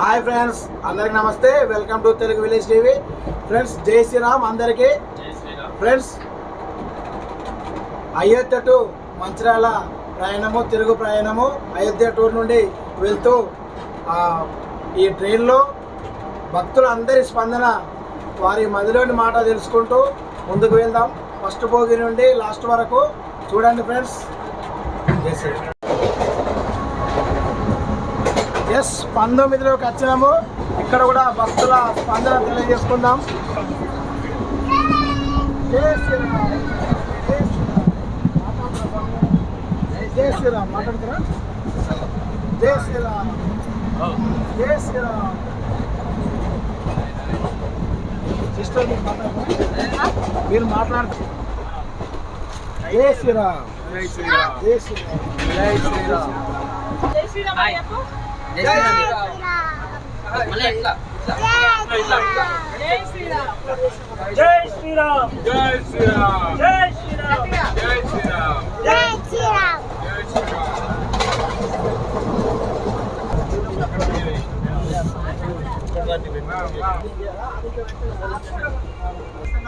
Hi friends అందరికి నమస్తే. Welcome to Telugu village TV friends జై శ్రీరామ్ అందరికీ. ఫ్రెండ్స్ అయోధ్య టు మంచిర్యాల ప్రయాణము తిరుగు ప్రయాణము అయోధ్య టూర్ నుండి వెళ్తూ ఈ ట్రైన్లో భక్తులందరి స్పందన వారి మదిలోని మాట తెలుసుకుంటూ ముందుకు వెళ్దాం. ఫస్ట్ భోగి నుండి లాస్ట్ వరకు. చూడండి ఫ్రెండ్స్ ఎస్ పంతొమ్మిదిలోకి వచ్చినాము. ఇక్కడ కూడా భక్తుల స్పందన తెలియజేసుకుందాం. జై శ్రీరామ్. జై శ్రీరామ్. మాట్లాడుతురా జై శ్రీరామ్. జై శ్రీరామ్. సిస్టర్ మీరు మాట్లాడుతురా మీరు మాట్లాడుతున్నారు జై శ్రీరామ్. జై శ్రీరామ్. జై శ్రీరామ్. జై శ్రీరామ్. జై శ్రీరామ్ అయ్యప్ప. జై శ్రీరామ్ జై శ్రీరామ్ జై శ్రీరామ్ జై శ్రీరామ్ జై శ్రీరామ్ జై శ్రీరామ్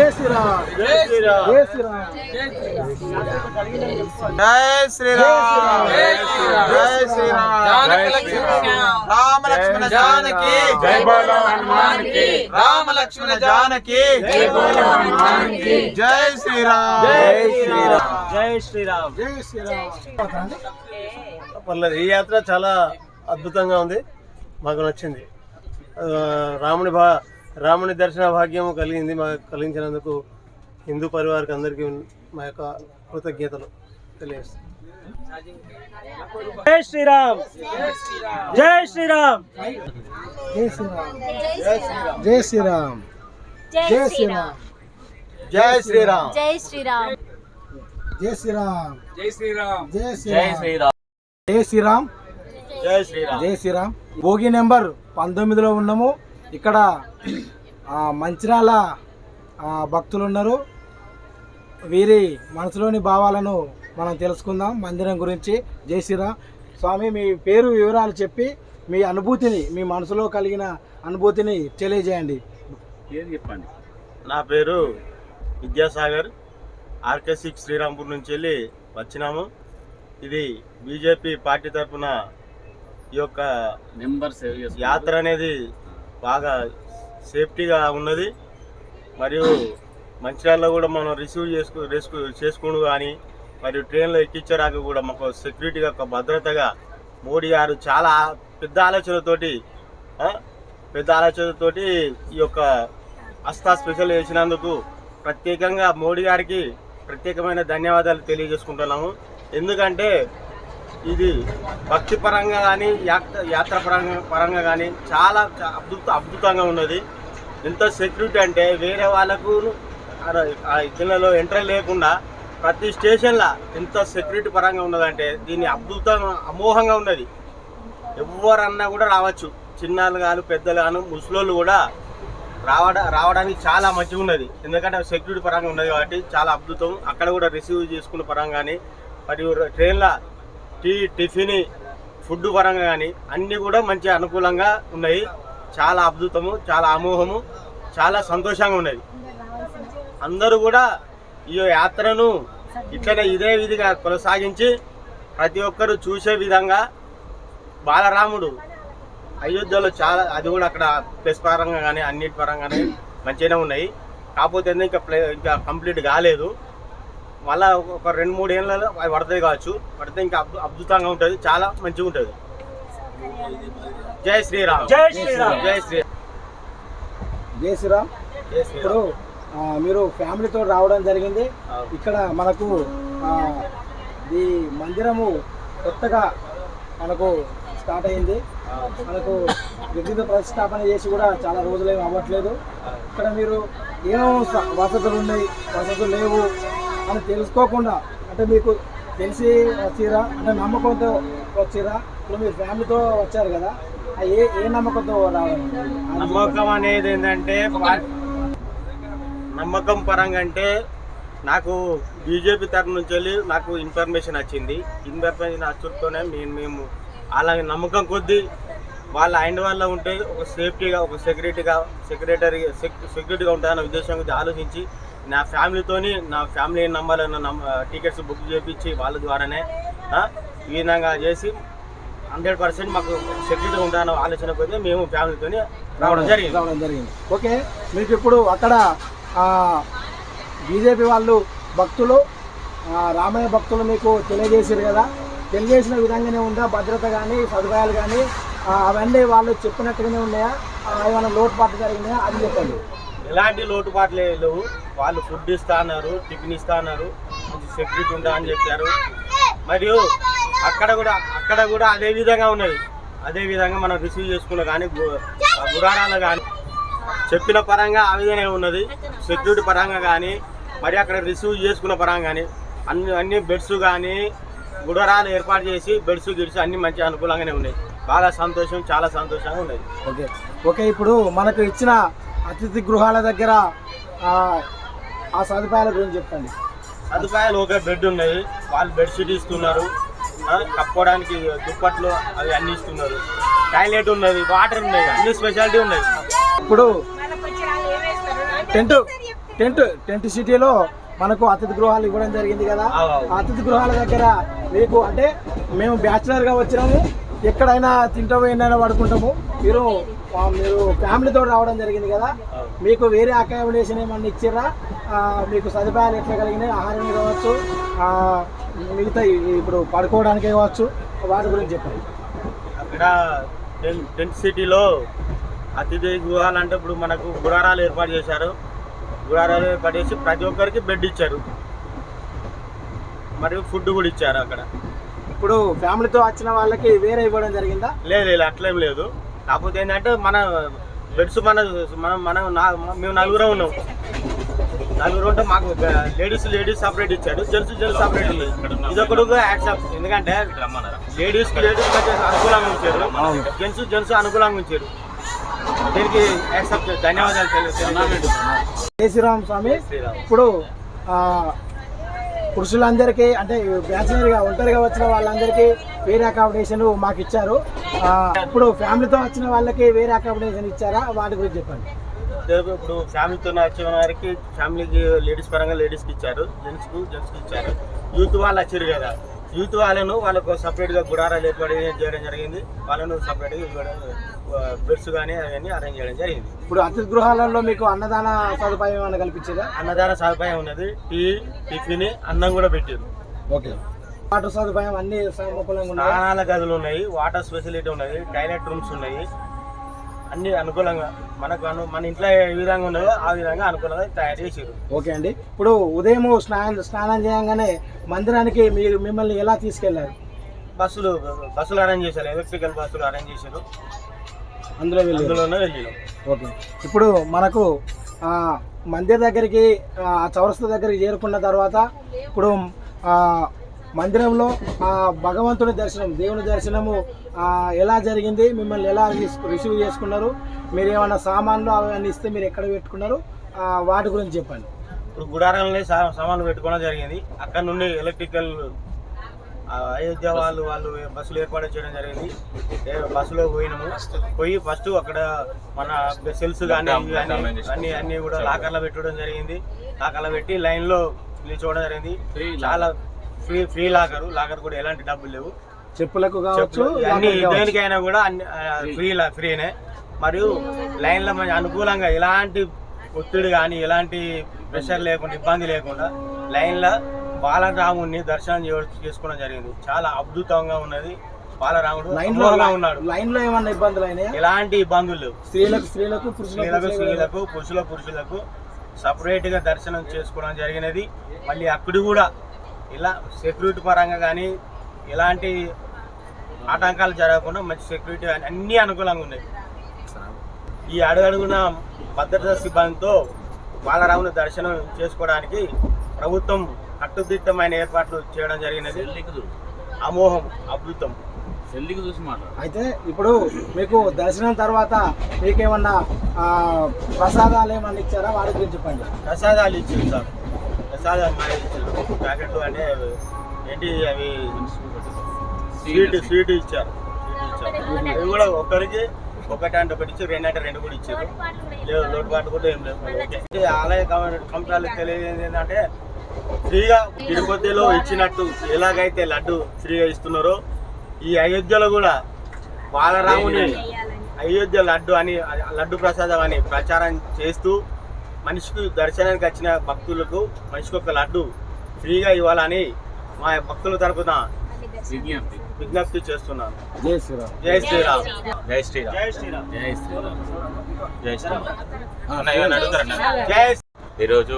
జై శ్రీరామ్ జై శ్రీరామ్ జానకి లక్ష్మణ రామ లక్ష్మణ జానకి జై బోలో. రామ లక్ష్మణ జానకి జై బోలో హనుమాన్కి. జై శ్రీరామ్ జై శ్రీరామ్ జై శ్రీరామ్ జై శ్రీరామ్ పర్లేదు ఈ యాత్ర చాలా అద్భుతంగా ఉంది మాకు నచ్చింది రాముని భా రాముని దర్శన భాగ్యం కలిగింది మాకు కలిగించినందుకు హిందూ పరివారికి అందరికీ మా యొక్క కృతజ్ఞతలు తెలియజేస్తాం జై శ్రీరామ్ జై శ్రీరామ్ జై శ్రీరామ్ జై శ్రీరామ్ జై శ్రీరామ్ జై శ్రీరామ్ జై శ్రీరామ్ జై శ్రీరామ్ జై శ్రీరామ్ జై శ్రీరామ్ జై శ్రీరామ్ జై శ్రీరామ్ జై శ్రీరామ్ భోగి నెంబర్ పంతొమ్మిదిలో ఉన్నాము ఇక్కడ ఆ, భక్తులు ఉన్నారు వీరి మనసులోని భావాలను మనం తెలుసుకుందాం మందిరం గురించి. జై శ్రీరామ్ స్వామి మీ పేరు వివరాలు చెప్పి మీ అనుభూతిని మీ మనసులో కలిగిన అనుభూతిని తెలియజేయండి. నా పేరు విద్యాసాగర్. ఆర్కే సిక్స్ శ్రీరాంపూర్ నుంచి వెళ్ళి వచ్చినాము. ఇది బీజేపీ పార్టీ తరఫున ఈ యొక్క యాత్ర అనేది బాగా సేఫ్టీగా ఉన్నది. మరియు మంచిర్యాలలో కూడా మనం రిసీవ్ చేసుకు రిసీవ్ చేసుకుని కానీ మరియు ట్రైన్లో ఎక్కించడానికి కూడా మాకు సెక్యూరిటీగా ఒక భద్రతగా మోడీ గారు చాలా పెద్ద ఆలోచనతోటి పెద్ద ఆలోచనతోటి ఈ యొక్క అస్తా స్పెషల్ చేసినందుకు ప్రత్యేకంగా మోడీ గారికి ప్రత్యేకమైన ధన్యవాదాలు తెలియజేసుకుంటున్నాము. ఎందుకంటే ఇది భక్తి పరంగా కానీ యాత్ర యాత్ర పరంగా పరంగా కానీ చాలా అద్భుత అద్భుతంగా ఉన్నది. ఎంత సెక్యూరిటీ అంటే వేరే వాళ్ళకు ఆ జిల్లాలో ఎంటర్ లేకుండా ప్రతి స్టేషన్లో ఎంత సెక్యూరిటీ పరంగా ఉన్నదంటే దీన్ని అద్భుతంగా అమోఘంగా ఉన్నది. ఎవరన్నా కూడా రావచ్చు. చిన్నాళ్ళు కాను పెద్దలు కాను ముసలోళ్ళు కూడా రావడ రావడానికి చాలా మంచిగా ఉన్నది. ఎందుకంటే సెక్యూరిటీ పరంగా ఉన్నది కాబట్టి చాలా అద్భుతం. అక్కడ కూడా రిసీవ్ చేసుకున్న పరంగా కానీ మరియు ట్రైన్లో టీ టిఫిన్ ఫుడ్ పరంగా కానీ అన్నీ కూడా మంచి అనుకూలంగా ఉన్నాయి. చాలా అద్భుతము చాలా అమోహము చాలా సంతోషంగా ఉన్నది. అందరూ కూడా ఈ యాత్రను ఇట్లనే ఇదే విధిగా కొనసాగించి ప్రతి ఒక్కరూ చూసే విధంగా బాలరాముడు అయోధ్యలో చాలా అది కూడా అక్కడ ప్లస్ పరంగా కానీ అన్నిటి పరంగానే మంచిగానే ఉన్నాయి. కాకపోతే ఇంకా ప్లే ఇంకా కంప్లీట్ కాలేదు. మళ్ళా ఒక రెండు మూడు ఏళ్ళలో అవి పడతాయి కావచ్చు. పడితే ఇంకా అద్భు- అద్భుతంగా ఉంటుంది. చాలా మంచిగా ఉంటుంది. జై శ్రీరామ్. జై శ్రీరామ్. జై శ్రీరామ్ జై శ్రీరామ్. జై ఇప్పుడు శ్రీరామ్ మీరు ఫ్యామిలీతో రావడం జరిగింది. ఇక్కడ మనకు ఆ, ఈ మందిరము కొత్తగా మనకు స్టార్ట్ అయింది. మనకు వివిధ ప్రతిష్టాపన చేసి కూడా చాలా రోజులేమి అవ్వట్లేదు. ఇక్కడ మీరు ఏమో వసతులు ఉన్నాయి? వసతులు లేవు. అని తెలుసుకోకుండా అంటే మీకు తెలిసి వచ్చిరా అంటే నమ్మకంతో వచ్చిరా ఇప్పుడు మీరు ఫ్యామిలీతో వచ్చారు కదా ఏ ఏ నమ్మకంతో రావాలి? నమ్మకం అనేది ఏంటంటే నమ్మకం పరంగా అంటే నాకు బీజేపీ తరఫు నుంచి వెళ్ళి నాకు ఇన్ఫర్మేషన్ వచ్చింది. ఇన్ఫర్మేషన్ వచ్చుతోనే మేము మేము అలాగే నమ్మకం కొద్దీ వాళ్ళ ఆయన వల్ల ఉంటే ఒక సేఫ్టీగా ఒక సెక్యూరిటీగా సెక్రటరీ సెక్యూరిటీగా ఉంటాయన్న ఉద్దేశం గురించి ఆలోచించి నా ఫ్యామిలీతోని నా ఫ్యామిలీ నమ్మ టికెట్స్ బుక్ చేయించి వాళ్ళ ద్వారానే ఈ విధంగా చేసి హండ్రెడ్ పర్సెంట్ మాకు సెక్యూరిటీ ఉంటుందన్న ఆలోచన కొద్దీ మేము ఫ్యామిలీతోని రావడం జరిగింది. రావడం జరిగింది. ఓకే మీకు ఇప్పుడు అక్కడ బీజేపీ వాళ్ళు భక్తులు రామయ్య భక్తులు మీకు తెలియజేసారు కదా తెలియజేసిన విధంగానే ఉందా? భద్రత కానీ సదుపాయాలు కానీ అవన్నీ వాళ్ళు చెప్పినట్టుగానే ఉన్నాయా? ఏమైనా లోటుపాట్లు జరిగినాయా? అది చెప్పండి. ఎలాంటి లోటుపాట్లు లేవు. వాళ్ళు ఫుడ్ ఇస్తా అన్నారు టిఫిన్ ఇస్తా అన్నారు మంచి సెక్యూరిటీ ఉంటా అని చెప్పారు. మరియు అక్కడ కూడా అక్కడ కూడా అదే విధంగా ఉన్నది. అదే విధంగా మనం రిసీవ్ చేసుకున్న కానీ గుడారాలు కానీ చెప్పిన పరంగా ఆ విధంగా ఉన్నది. సెక్యూరిటీ పరంగా కానీ మరి అక్కడ రిసీవ్ చేసుకున్న పరంగా కానీ అన్ని అన్ని బెడ్స్ కానీ గుడారాలు ఏర్పాటు చేసి బెడ్స్ గిడ్స్ అన్ని మంచి అనుకూలంగానే ఉన్నాయి. బాగా సంతోషం చాలా సంతోషంగా ఉన్నది. ఓకే. ఓకే ఇప్పుడు మనకు ఇచ్చిన అతిథి గృహాల దగ్గర ఆ, సదుపాయాల గురించి చెప్పండి. సదుపాయాలు ఒక బెడ్ ఉన్నాయి. వాళ్ళు బెడ్షీట్ ఇస్తున్నారు. కప్పుకోవడానికి దుప్పట్లు అవి అన్ని ఇస్తున్నారు. టాయిలెట్ ఉన్నది వాటర్ ఉన్నది అన్ని స్పెషాలిటీ ఉన్నాయి. ఇప్పుడు టెంట్ టెంట్ టెంట్ సిటీలో మనకు అతిథి గృహాలు ఇవ్వడం జరిగింది కదా. అతిథి గృహాల దగ్గర మీకు అంటే మేము బ్యాచిలర్గా వచ్చినాము. ఎక్కడైనా తింటాము ఎన్నైనా పడుకుంటాము. మీరు మీరు ఫ్యామిలీతో రావడం జరిగింది కదా. మీకు వేరే అకామిడేషన్ ఏమన్నా ఇచ్చిర్రా? ఆ, మీకు సదుపాయాలు ఎట్లా కలిగినాయి? ఆహారం కావచ్చు మిగతా ఇప్పుడు పడుకోవడానికి కావచ్చు వాటి గురించి చెప్పండి. అక్కడ టెంట్ సిటీలో అతిథి గృహాలు అంటే ఇప్పుడు మనకు గుడారాలు ఏర్పాటు చేశారు. గుడారాలు ఏర్పాటు చేసి ప్రతి ఒక్కరికి బెడ్ ఇచ్చారు. మరియు ఫుడ్ కూడా ఇచ్చారు అక్కడ. ఇప్పుడు ఫ్యామిలీతో వచ్చిన వాళ్ళకి వేరే ఇవ్వడం జరిగిందా? లేదు లేదు అట్లేం లేదు. కాకపోతే ఏంటంటే మన బెడ్స్ మన మనం మనం మేము నలుగురం ఉన్నాం. నలుగురు ఉంటే మాకు లేడీస్ లేడీస్ సపరేట్ ఇచ్చాడు జెంట్స్ జెంట్స్ సపరేట్ ఉంది ఇది ఒకటి యాక్సెప్ట్ ఎందుకంటే లేడీస్ లేడీస్ అనుకూలంగా ఉంచారు జెంట్స్ జెంట్స్ అనుకూలంగా ఉంచారు. దీనికి యాక్సెప్ట్ ధన్యవాదాలు. జై శ్రీరామ్ స్వామి. ఇప్పుడు ఆ, పురుషులందరికీ అంటే బ్యాచిలర్గా ఒంటరిగా వచ్చిన వాళ్ళందరికీ వేరే అకామిడేషన్ మాకు ఇచ్చారు. ఇప్పుడు ఫ్యామిలీతో వచ్చిన వాళ్ళకి వేరే అకామిడేషన్ ఇచ్చారా? వాటి గురించి చెప్పండి. ఇప్పుడు ఫ్యామిలీతో వచ్చిన వారికి ఫ్యామిలీకి లేడీస్ పరంగా లేడీస్కి ఇచ్చారు. జెంట్స్కు జెంట్స్కి ఇచ్చారు. యూత్ వాళ్ళు వచ్చారు కదా. యూత్ వాళ్ళను వాళ్ళకు సపరేట్గా గుడారాలు ఏర్పాటు చేయడం జరిగింది. వాళ్ళను సపరేట్గా బెడ్స్ కానీ అవన్నీ అరేంజ్ చేయడం జరిగింది. ఇప్పుడు అతిథి గృహాలలో మీకు అన్నదాన సదుపాయం ఏమైనా కల్పించారా? అన్నదాన సదుపాయం ఉన్నది. టీ టిఫిన్ అన్నం కూడా పెట్టారు. ఓకే. వాటర్ సదుపాయం అన్ని స్నానాల గదులు ఉన్నాయి వాటర్ ఫెసిలిటీ ఉన్నది టాయిలెట్ రూమ్స్ ఉన్నాయి. అన్ని అనుకూలంగా మనకు అను మన ఇంట్లో ఏ విధంగా ఉన్నదో ఆ విధంగా అనుకూలంగా తయారు చేసారు ఓకే అండి. ఇప్పుడు ఉదయం స్నానం స్నానం చేయగానే మందిరానికి మీరు మిమ్మల్ని ఎలా తీసుకెళ్ళారు? బస్సులు బస్సులు అరేంజ్ చేశారు ఎలక్ట్రికల్ బస్సులు అరేంజ్ చేశారు అందులో వెళ్ళి అందులోనే వెళ్ళినాం ఓకే. ఇప్పుడు మనకు మందిర్ దగ్గరికి ఆ చౌరస్తా దగ్గరికి చేరుకున్న తర్వాత ఇప్పుడు మందిరంలో ఆ భగవంతుని దర్శనం దేవుని దర్శనము ఆ, ఎలా జరిగింది మిమ్మల్ని ఎలా రిస్- రిసీవ్ చేసుకున్నారు మీరు ఏమైనా సామాన్లు అవన్నీ ఇస్తే మీరు ఎక్కడ పెట్టుకున్నారు ఆ, వాటి గురించి చెప్పండి. ఇప్పుడు గుడారాలని సా- సామాన్లు పెట్టుకోవడం జరిగింది. అక్కడ నుండి ఎలక్ట్రికల్ ఆ, అయోధ్య వాళ్ళు వాళ్ళు బస్సులు ఏర్పాటు చేయడం జరిగింది. బస్సులో పోయినాము. పోయి ఫస్ట్ అక్కడ మన సెల్స్ కానీ అన్ని అన్ని కూడా లాకర్లో పెట్టడం జరిగింది. లాకర్లో పెట్టి లైన్లో నిల్చోవడం జరిగింది. చాలా ఫ్రీ ఫ్రీ లాకర్ లాకర్ కూడా ఎలాంటి డబ్బులు లేవు. చెప్పులకు కావచ్చు అన్ని. దేనికైనా కూడా అన్ని ఫ్రీ ఫ్రీనే. మరియు లైన్లో మంచి అనుకూలంగా ఎలాంటి ఒత్తిడి కానీ ఎలాంటి ప్రెషర్ లేకుండా ఇబ్బంది లేకుండా లైన్లో బాలరాముడిని దర్శనం చేసుకోవడం జరిగింది. చాలా అద్భుతంగా ఉన్నది. బాలరాముడు లైన్లో ఉన్నాడు. లైన్లో ఏమన్నా ఇబ్బందులు అయినాయా? ఎలాంటి ఇబ్బందులు లేవు. స్త్రీలకు స్త్రీలకు స్త్రీలకు స్త్రీలకు పురుషుల పురుషులకు సపరేట్గా దర్శనం చేసుకోవడం జరిగినది. మళ్ళీ అక్కడ కూడా ఇలా సెక్యూరిటీ పరంగా కానీ ఎలాంటి ఆటంకాలు జరగకుండా మంచి సెక్యూరిటీ కానీ అన్ని అనుకూలంగా ఉన్నాయి. ఈ అడుగడుగున భద్రతా సిబ్బందితో బాలరాముని దర్శనం చేసుకోవడానికి ప్రభుత్వం కట్టుదిట్టమైన ఏర్పాట్లు చేయడం జరిగినది. అమోహం అద్భుతం. అయితే ఇప్పుడు మీకు దర్శనం తర్వాత మీకేమన్నా ఆ, ప్రసాదాలు ఏమన్నా ఇచ్చారా? వారి గురించి చెప్పండి. ప్రసాదాలు ఇచ్చారు సార్. ప్రసాదాలు ఇచ్చారు. ప్యాకెట్లు అంటే ఏంటి అవి? స్వీట్ స్వీట్ ఇచ్చారు. అవి కూడా ఒకరికి ఒకటి అంటే ఒకటి ఇచ్చి రెండు అంటే రెండు కూడా ఇచ్చారు. లేవు లోటుపాటు కూడా ఏం లేదు ఆలయ కంపెనీలు తెలియజేది ఏంటంటే ఫ్రీగా తిరుపతిలో ఇచ్చినట్టు ఎలాగైతే లడ్డు ఫ్రీగా ఇస్తున్నారో ఈ అయోధ్యలో కూడా బాలరాముని అయోధ్య లడ్డు అని లడ్డు ప్రసాదం అని ప్రచారం చేస్తూ మనిషికి దర్శనానికి వచ్చిన భక్తులకు మనిషికి ఒక లడ్డు ఫ్రీగా ఇవ్వాలని మా భక్తుల తరపున విజ్ఞప్తి. చేస్తున్నాను. జై శ్రీరామ్. జై శ్రీరామ్. జై శ్రీరామ్. జై శ్రీరామ్. జై శ్రీరామ్. జై శ్రీరామ్. జై ఈరోజు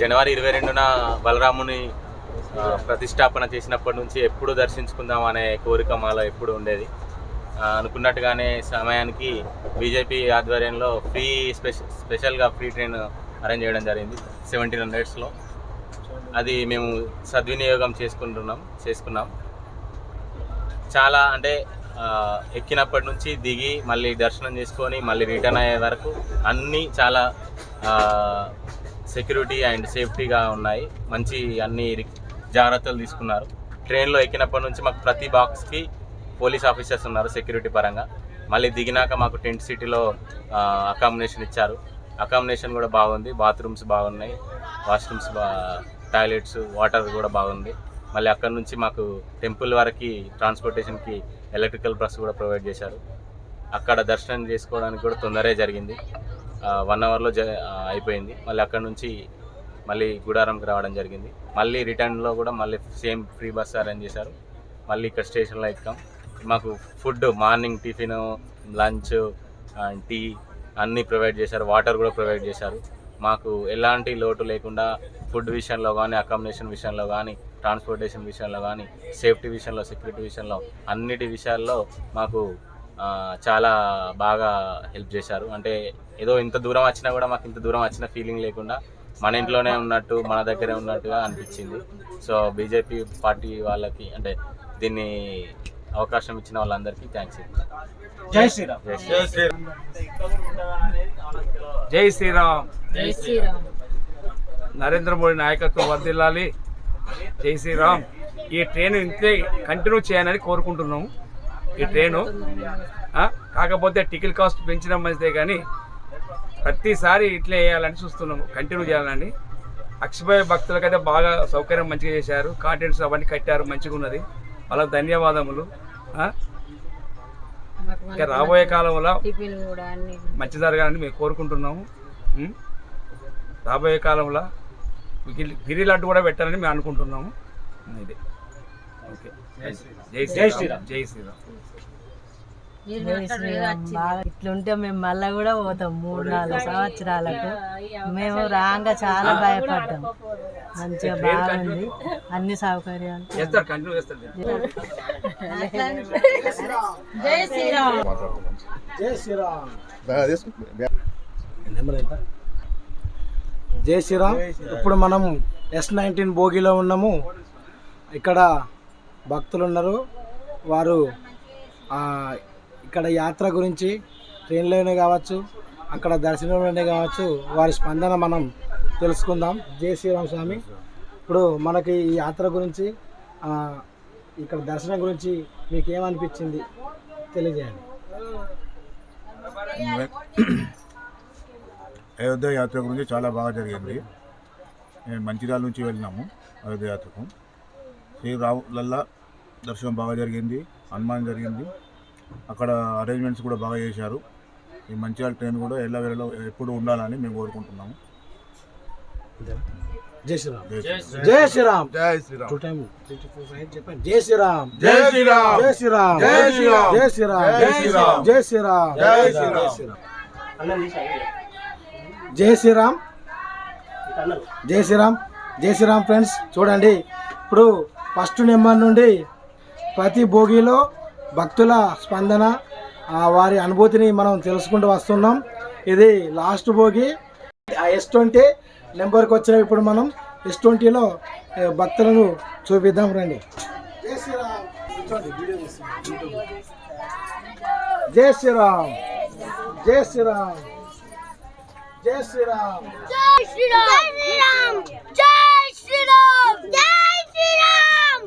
జనవరి ఇరవై రెండున బలరాముని ప్రతిష్టాపన చేసినప్పటి నుంచి ఎప్పుడు దర్శించుకుందాం అనే కోరిక మాలో ఎప్పుడు ఉండేది? అనుకున్నట్టుగానే సమయానికి బీజేపీ ఆధ్వర్యంలో ఫ్రీ స్పెషల్ స్పెషల్గా ఫ్రీ ట్రైన్ అరేంజ్ చేయడం జరిగింది సెవెంటీన్ హండ్రెడ్స్లో. అది మేము సద్వినియోగం చేసుకుంటున్నాం చేసుకున్నాం. చాలా అంటే ఎక్కినప్పటి నుంచి దిగి మళ్ళీ దర్శనం చేసుకొని మళ్ళీ రిటర్న్ అయ్యే వరకు అన్నీ చాలా సెక్యూరిటీ అండ్ సేఫ్టీగా ఉన్నాయి. మంచి అన్ని జాగ్రత్తలు తీసుకున్నారు. ట్రైన్లో ఎక్కినప్పటి నుంచి మాకు ప్రతి బాక్స్కి పోలీస్ ఆఫీసర్స్ ఉన్నారు సెక్యూరిటీ పరంగా. మళ్ళీ దిగినాక మాకు టెంట్ సిటీలో అకామిడేషన్ ఇచ్చారు. అకామిడేషన్ కూడా బాగుంది. బాత్రూమ్స్ బాగున్నాయి. వాష్రూమ్స్ బా టాయిలెట్స్ వాటర్ కూడా బాగుంది. మళ్ళీ అక్కడ నుంచి మాకు టెంపుల్ వరకు ట్రాన్స్పోర్టేషన్కి ఎలక్ట్రికల్ బస్ కూడా ప్రొవైడ్ చేశారు. అక్కడ దర్శనం చేసుకోవడానికి కూడా తొందరే జరిగింది. వన్ అవర్లో జ అయిపోయింది. మళ్ళీ అక్కడ నుంచి మళ్ళీ గుడారంకి రావడం జరిగింది. మళ్ళీ రిటర్న్లో కూడా మళ్ళీ సేమ్ ఫ్రీ బస్ అరేంజ్ చేశారు. మళ్ళీ ఇక్కడ స్టేషన్లో ఎక్కాం. మాకు food morning tiffin lunch tea అన్నీ ప్రొవైడ్ చేశారు. వాటర్ కూడా ప్రొవైడ్ చేశారు. మాకు ఎలాంటి లోటు లేకుండా ఫుడ్ విషయంలో కానీ అకామిడేషన్ విషయంలో కానీ ట్రాన్స్పోర్టేషన్ విషయంలో కానీ సేఫ్టీ విషయంలో సెక్యూరిటీ విషయంలో అన్నిటి విషయాల్లో మాకు చాలా బాగా హెల్ప్ చేశారు. అంటే ఏదో ఇంత దూరం వచ్చినా కూడా మాకు ఇంత దూరం వచ్చిన ఫీలింగ్ లేకుండా మన ఇంట్లోనే ఉన్నట్టు మన దగ్గరే ఉన్నట్టుగా అనిపించింది. సో బీజేపీ పార్టీ వాళ్ళకి అంటే దీన్ని అవకాశం ఇచ్చిన వాళ్ళందరికీ థ్యాంక్స్ జై శ్రీరామ్. జై శ్రీరామ్. జై శ్రీరామ్. జై శ్రీరామ్. నరేంద్ర మోడీ నాయకత్వం వర్దిల్లాలి జై శ్రీరామ్. ఈ ట్రైన్ ఇంతే కంటిన్యూ చేయాలని కోరుకుంటున్నాము. ఈ ట్రైను. ఆ, కాకపోతే టికెట్ కాస్ట్ పెంచడం మంచిదే కానీ ప్రతిసారి ఇట్లే వేయాలని చూస్తున్నాము. కంటిన్యూ చేయాలని. అక్షభయ భక్తులకైతే బాగా సౌకర్యం మంచిగా చేశారు. కాంటెంట్స్ అవన్నీ కట్టారు మంచిగా ఉన్నది వాళ్ళకి ధన్యవాదములు? ఇంకా రాబోయే కాలంలో మంచి జరగాలని మేము కోరుకుంటున్నాము? రాబోయే కాలంలో గిరి- గిరి లడ్డు కూడా పెట్టాలని మేము అనుకుంటున్నాము ఇది ఓకే జై జై శ్రీరామ్. జై శ్రీరామ్ జై శ్రీరామ్ బాగా ఇట్లుంటే మేము మళ్ళా కూడా పోతాం మూడు నాలుగు సంవత్సరాలకు. మేము రాగా చాలా భయపడ్డాం. మంచిగా బాగుంది అన్ని సౌకర్యాలు. జై శ్రీరామ్. జై శ్రీరామ్. జై శ్రీరామ్. ఇప్పుడు మనం ఎస్ నైన్టీన్ భోగిలో ఉన్నాము. ఇక్కడ భక్తులు ఉన్నారు వారు ఆ, ఇక్కడ యాత్ర గురించి ట్రైన్లోనే కావచ్చు అక్కడ దర్శనంలోనే కావచ్చు వారి స్పందన మనం తెలుసుకుందాం. జై శ్రీరామ్ స్వామి. ఇప్పుడు మనకి ఈ యాత్ర గురించి ఇక్కడ దర్శనం గురించి మీకు ఏమనిపించింది? తెలియజేయండి. అయోధ్య యాత్ర గురించి చాలా బాగా జరిగింది. మేము మంచిర్యాల నుంచి వెళ్ళినాము అయోధ్య యాత్రకు శ్రీరాములల్లా దర్శనం బాగా జరిగింది హనుమాన్ జరిగింది. అక్కడ అరేంజ్మెంట్స్ కూడా బాగా చేశారు ఈ మంచిర్యాల ట్రైన్ కూడా ఎల్ల వేళలో ఎప్పుడు ఉండాలని మేము కోరుకుంటున్నాము జై శ్రీరామ్ జై శ్రీరామ్. జై శ్రీరామ్ జై శ్రీరామ్ టూ టైమ్ చెప్పండి జై శ్రీరామ్ జై శ్రీరామ్ జై శ్రీరామ్ జై శ్రీరామ్. జై శ్రీరామ్ జై శ్రీరామ్. జై శ్రీరామ్ జై శ్రీరామ్. జై శ్రీరామ్ జై శ్రీరామ్ జై శ్రీరామ్ ఫ్రెండ్స్ చూడండి ఇప్పుడు ఫస్ట్ నెంబర్ నుండి ప్రతి భోగిలో భక్తుల స్పందన వారి అనుభూతిని మనం తెలుసుకుంటూ వస్తున్నాం. ఇది లాస్ట్ భోగి. ఎస్ ట్వంటీ నెంబర్కి వచ్చిన ఇప్పుడు మనం ఎస్ ట్వంటీలో భక్తులను చూపిద్దాం రండి. జై శ్రీరామ్. జై శ్రీరామ్. జై శ్రీరామ్. జై శ్రీరామ్. జై శ్రీరామ్. జై శ్రీరామ్.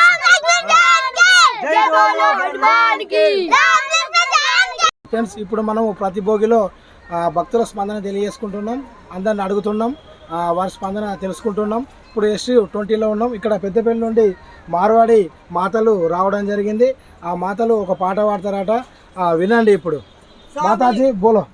ఫ్రెండ్స్ ఇప్పుడు మనం ప్రతి భోగిలో భక్తుల స్పందన తెలియజేసుకుంటున్నాం. అందరిని అడుగుతున్నాం. ఆ, వారి స్పందన తెలుసుకుంటున్నాం. ఇప్పుడు ఎస్ ట్వంటీలో ఉన్నాం. ఇక్కడ పెద్దపల్లి నుండి మార్వాడి మాతలు రావడం జరిగింది. ఆ మాతలు ఒక పాట పాడతారట. ఆ, వినండి ఇప్పుడు. మాతాజీ బోలో.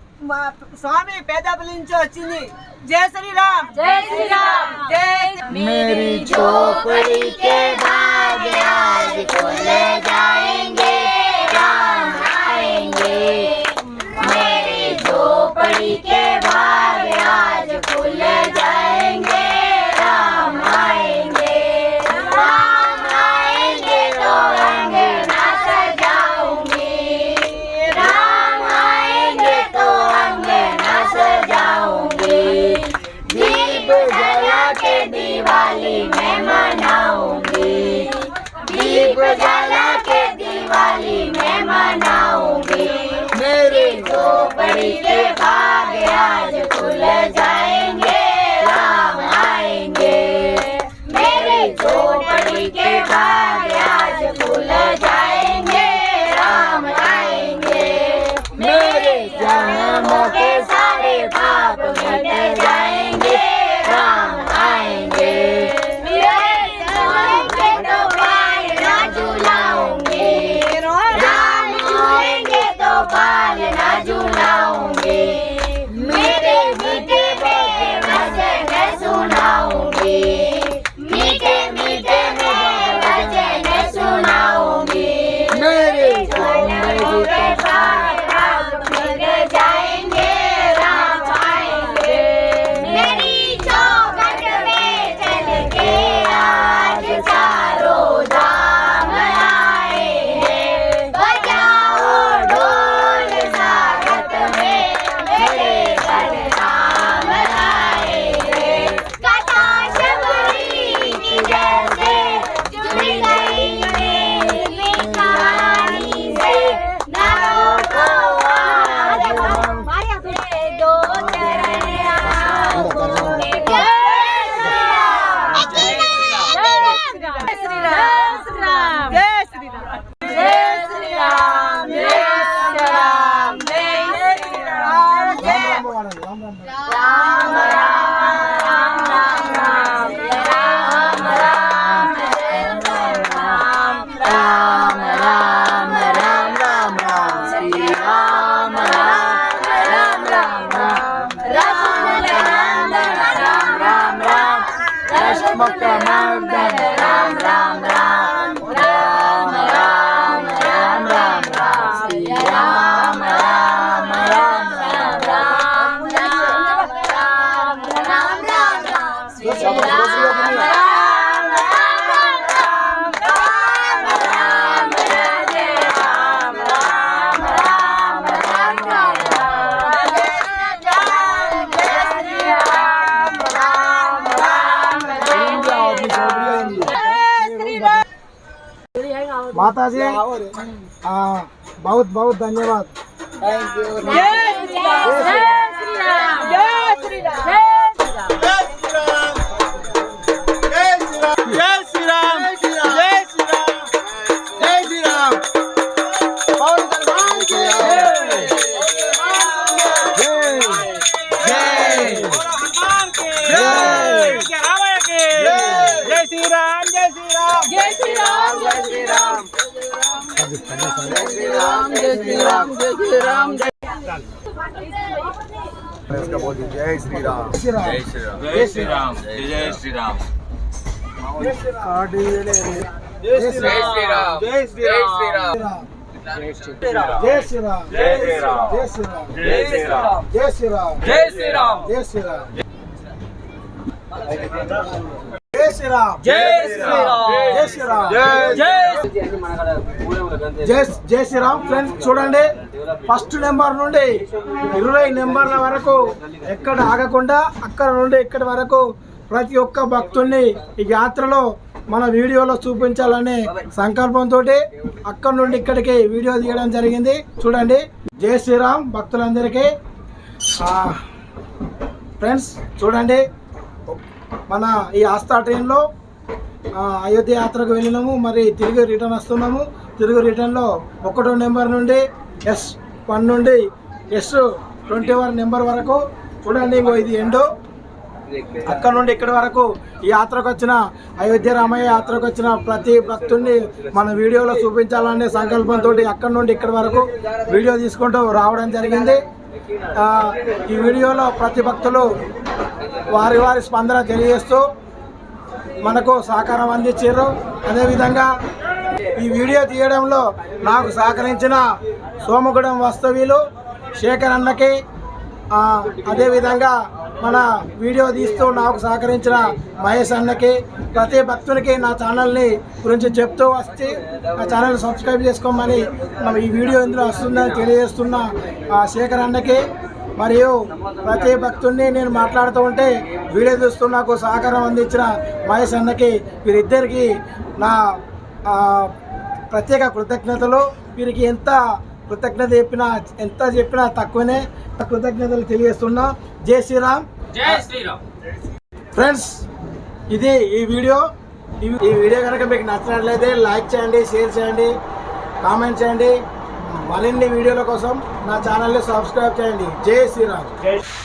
స్వామి పేదపల్లి నుంచి వచ్చింది జై శ్రీరామ్ జై శ్రీరామ్ జై మేరీ झोपड़ी के बाद आज खुल जाएंगे राम आएंगे मेरी झोपड़ी के दिवाली मैं मनाऊँगी। दीप जला के दिवाली मैं मनाऊँगी। मेरी झोपड़ी के बाग आज palha na de Mukta Mangal Ram Ram Ram. महाराज बहुत बहुत धन्यवाद. थँक्यू శ్రీరామ్ శ్రీరామ్ జై శ్రీరామ్ జై శ్రీరామ్. జై శ్రీరామ్ జై శ్రీరామ్ జై శ్రీరామ్ జై శ్రీరామ్ జై శ్రీరామ్ జై శ్రీరామ్ జై శ్రీరామ్ జై శ్రీరామ్ జై శ్రీరామ్ జై శ్రీరామ్ జై శ్రీరామ్ జై శ్రీరామ్ జై శ్రీరామ్ జై జై జై శ్రీరామ్ ఫ్రెండ్స్ చూడండి ఫస్ట్ నెంబర్ నుండి ఇరవై నెంబర్ల వరకు ఎక్కడ ఆగకుండా అక్కడ నుండి ఇక్కడి వరకు ప్రతి ఒక్క భక్తుడిని ఈ యాత్రలో మన వీడియోలో చూపించాలనే సంకల్పంతో అక్కడ నుండి ఇక్కడికి వీడియో తీయడం జరిగింది. చూడండి. జై శ్రీరామ్ భక్తులందరికీ. ఫ్రెండ్స్ చూడండి. మన ఈ ఆస్థా ట్రైన్లో అయోధ్య యాత్రకు వెళ్ళినాము. మరి తిరిగి రిటర్న్ వస్తున్నాము. తిరుగు రిటర్న్లో ఒకటో నెంబర్ నుండి ఎస్ వన్ నుండి ఎస్ ట్వంటీ వన్ నెంబర్ వరకు చూడండి ఇంకో ఇది ఎండు. అక్కడ నుండి ఇక్కడ వరకు ఈ యాత్రకు వచ్చిన అయోధ్య రామయ్య యాత్రకు వచ్చిన ప్రతి భక్తుడిని మన వీడియోలో చూపించాలనే సంకల్పంతో అక్కడ నుండి ఇక్కడ వరకు వీడియో తీసుకుంటూ రావడం జరిగింది. ఈ వీడియోలో ప్రతి భక్తులు వారి వారి స్పందన తెలియజేస్తూ మనకు సహకారం అందించారు. అదేవిధంగా ఈ వీడియో తీయడంలో నాకు సహకరించిన సోమగూడెం వస్తవీలు శేఖర్ అన్నకి అదేవిధంగా మన వీడియో తీస్తూ నాకు సహకరించిన మహేష్ అన్నకి ప్రతి భక్తునికి నా ఛానల్ని గురించి చెప్తూ వస్తే నా ఛానల్ సబ్స్క్రైబ్ చేసుకోమని ఈ వీడియో ఇందులో వస్తుందని తెలియజేస్తున్న ఆ, శేఖర్ అన్నకి మరియు ప్రతి భక్తుడిని నేను మాట్లాడుతూ ఉంటే వీడియో చూస్తూ నాకు సహకారం అందించిన మహేష్ అన్నకి వీరిద్దరికి నా ప్రత్యేక కృతజ్ఞతలు. వీరికి ఎంత కృతజ్ఞత చెప్పినా ఎంత చెప్పినా తక్కువనే. కృతజ్ఞతలు తెలియజేస్తున్నా. జై శ్రీరామ్. జై శ్రీరామ్. ఫ్రెండ్స్ ఇది ఈ వీడియో. ఈ ఈ వీడియో కనుక మీకు నచ్చినట్లయితే లైక్ చేయండి షేర్ చేయండి కామెంట్ చేయండి. మరిన్ని వీడియోల కోసం నా ఛానల్ని సబ్స్క్రైబ్ చేయండి. జై శ్రీరామ్.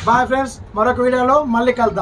బాయ్ ఫ్రెండ్స్ మరొక వీడియోలో మళ్ళీ కలుద్దాం.